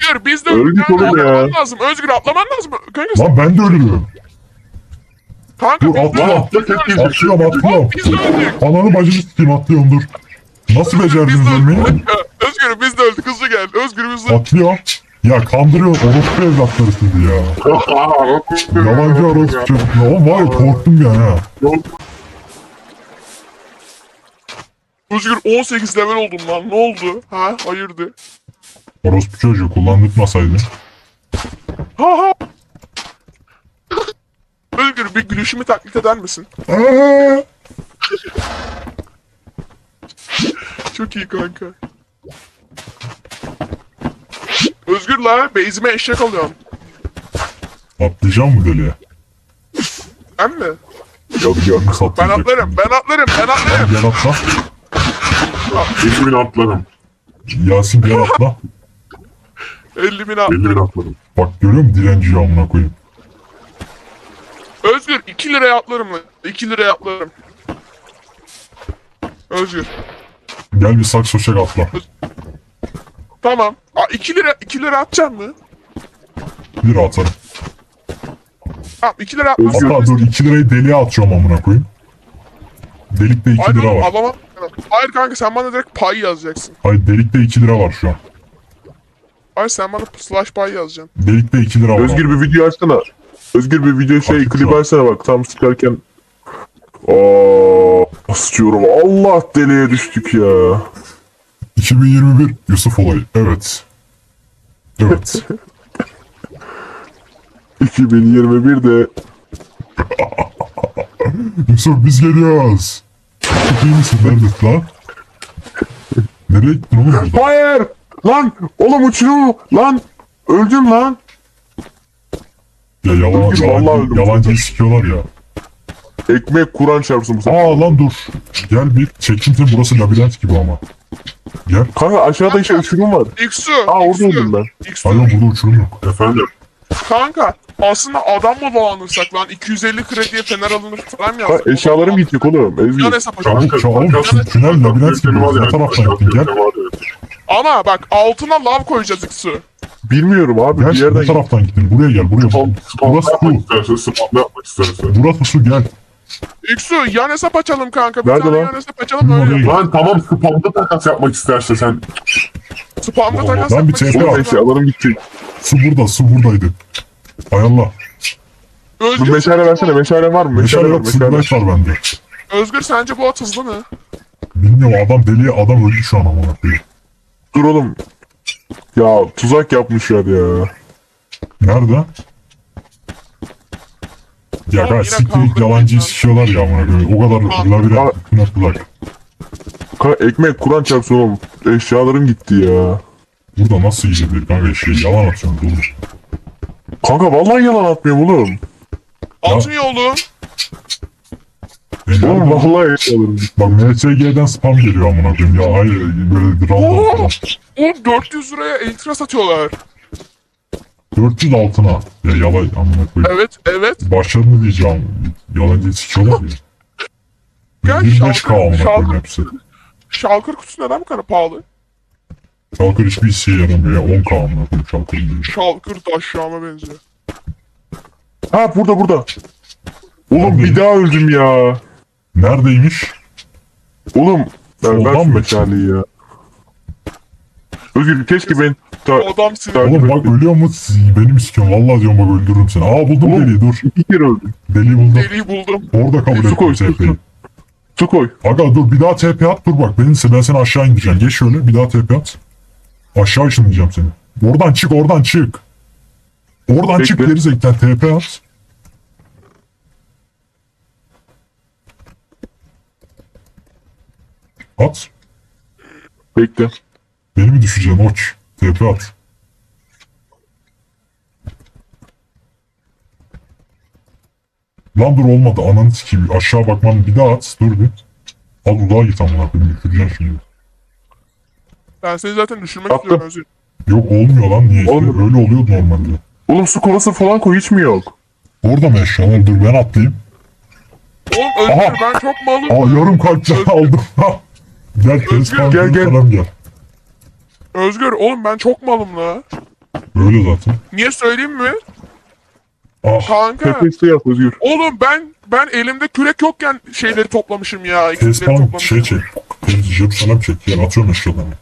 Özgür biz de Öldük Yani oğlum ya. atlaman lazım. Özgür atlaman lazım. Kanka, Lan ben de ölürüm. kanka Dur, biz de atla. Atla tek gelecek. Atlıyorum atlıyorum. Biz de öldük. Ananı bacını sikeyim atlıyorum dur. Nasıl Biz becerdiniz de ölmeyi? öldük. Özgür biz de öldük. Hızlı gel. Özgür biz de Atlıyor. Ya kandırıyor orospu evlatları sizi ya. Yalancı orospu çocuk. Ya oğlum var ya korktum ya ha. Özgür 18 level oldum lan. Ne oldu? Ha? Hayırdı? Orospu çocuğu kullandırtmasaydın. Özgür bir gülüşümü taklit eder misin? Çok iyi kanka. Özgür la base'ime eşek alıyorum. Atlayacağım mı deliye? Ben mi? Bir yarım Ben atlarım, ben atlarım, ben atlarım. Gel atla. Atlarım. Yasin gel atla. 50 bin Belli atlarım. bir atlarım. Bak görüyor musun dilenci amına koyayım. Özgür 2 liraya atlarım lan. 2 liraya atlarım. Özgür. Gel bir sakso çek atla. Tamam. Aa, 2 lira 2 lira atacak mı? Bir atarım. Tamam 2 lira atmazsan. Hatta dur 2 lirayı deliğe atıyorum amına koyayım. Delikte 2 Hayır lira var. alamam. Hayır kanka sen bana direkt pay yazacaksın. Hayır delikte 2 lira var şu an. Hayır sen bana slash pay yazacaksın. Delikte 2 lira var. Özgür bir video açsana. Özgür bir video şey Açık klip açsana bak tam sıkarken. Aa, sıçıyorum. Allah deliye düştük ya. 2021 Yusuf olayı. Evet. Evet. 2021'de Yusuf biz geliyoruz. Çok iyi misin? Neredesin lan? Nereye gittin oğlum burada? Hayır! Lan! Oğlum uçuyor! Lan! Öldüm lan! Ya yalan, Özgür, yalan, vallahi öldüm. yalancıyı sikiyorlar ya. Ekmek Kur'an çarpsın bu sefer. Aa lan dur. Gel bir çekeyim seni burası labirent gibi ama. Gel. Kanka aşağıda işte uçurum var. X'u. Aa orada oldum ben. X'u. Hayır burada uçurum yok. Efendim? Kanka aslında adam mı dolanırsak lan 250 krediye fener alınır falan mı yazdık? eşyalarım gidecek oğlum. Yan Ezgi. hesap açalım. Kanka, Çağ- oğlum, tün- tünel labirent gibi. Ne taraftan gittin gel. Ama bak altına lav koyacağız X'u. Bilmiyorum abi Gel bir yerden taraftan gittin? Buraya gel buraya. Burası su. yapmak istersen. Burası su gel. X'u yan hesap açalım kanka. Bir Nerede tane lan? yan hesap açalım öyle. Lan tamam spamda takas yapmak istersen sen. Spamda takas Lan bir yapmak TP istiyorum. al. Oğlum eşyalarım gidecek. Su burada su buradaydı. Ayarla. Bu Özgür, meşale versene meşale var mı? Meşale Meşale var yok meşale. var bende. Özgür sence bu at hızlı mı? Bilmiyorum adam deli adam öldü şu an amına koyayım. Dur oğlum. Ya tuzak yapmışlar ya. Nerede? Ya Oğlum ben yine siktir kavga yalancıyı ediyorlar. sikiyorlar ya amına koyayım. O kadar labirent bütün attılar. Kanka ekmek Kur'an çarpsın oğlum. Eşyalarım gitti ya. Burada nasıl yiyeceğiz kanka şey yalan atıyorsun dur. Kanka vallahi yalan atmıyorum oğlum. Altın yolu. Oğlum bak, vallahi bak MSG'den spam geliyor amına koyayım ya hayır böyle bir random falan. Oğlum 400 liraya elitra satıyorlar. 400 altına. Ya yalan amına koyayım. Evet evet. Başlarını diyeceğim. Yalancıyı sikiyorlar ya. Gel 25k şalkır, amına koyayım şalkır. hepsi. Şalkır kutusu neden bu kadar pahalı? Şalkır hiçbir işe yaramıyor ya 10k amına koyayım şalkır diyor. Şalkır taşşağıma benziyor. Ha burada burada. Oğlum Abi. bir daha öldüm ya. Neredeymiş? Oğlum ben Soldan mı? meşaleyi ya. Özgür keşke ben... Ta, Adam sinir. Oğlum bak ölüyor mu? Benim sikiyorum. Vallahi diyorum bak öldürürüm seni. Aa buldum Oğlum. deliği dur. iki kere öldüm. Deliği buldum. Deliği buldum. Orada kabul Su koy, ettim TP'yi. Su koy. Aga dur bir daha TP at dur bak. Benim, ben seni aşağı indireceğim. Geç şöyle bir daha TP at. Aşağı ışınlayacağım seni. Oradan çık oradan çık. Oradan çık Bekle. geri zekalı TP at. At. Bekle. Beni mi düşeceksin oç? TP at. Lan dur olmadı ananı sikeyim. Aşağı bakmam bir daha at. Dur bir. Al uzağa git amına koyayım. Düşüreceksin şimdi. Ben seni zaten düşürmek Attım. istiyorum Özgür. Yok olmuyor lan niye? Olmuyor. Öyle oluyordu normalde. Oğlum su kovası falan koy hiç mi yok? Orada mı eşyalar? Dur ben atlayayım. Oğlum Özgür Aha. ben çok malım. Aa yarım kalp can aldım. Gel Özgür, gel, gel. Falan gel. Özgür oğlum ben çok malım la. Öyle zaten. Niye söyleyeyim mi? Ah Kanka. Tepeste yap Özgür. Oğlum ben ben elimde kürek yokken şeyleri toplamışım ya. Tezpan şey çek. Tez Jerusalem çek. Yer atıyorum eşyalarını.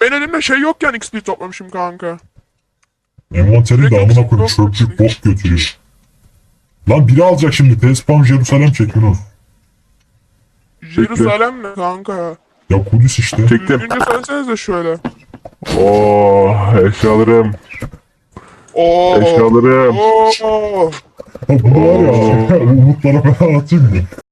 Ben elimde şey yokken XP toplamışım kanka. Envanterin de amına çöplük yok. bok götürüyor. Lan biri alacak şimdi. Tezpan Jerusalem çek Yunus. Jerusalem ne kanka? Ya Kudüs işte. Çektim. Düzgünce söylesenize şöyle. Oo eşyalarım. Oo. Eşyalarım. Oo. Ha bunu var ya. Umutlara falan atayım mı?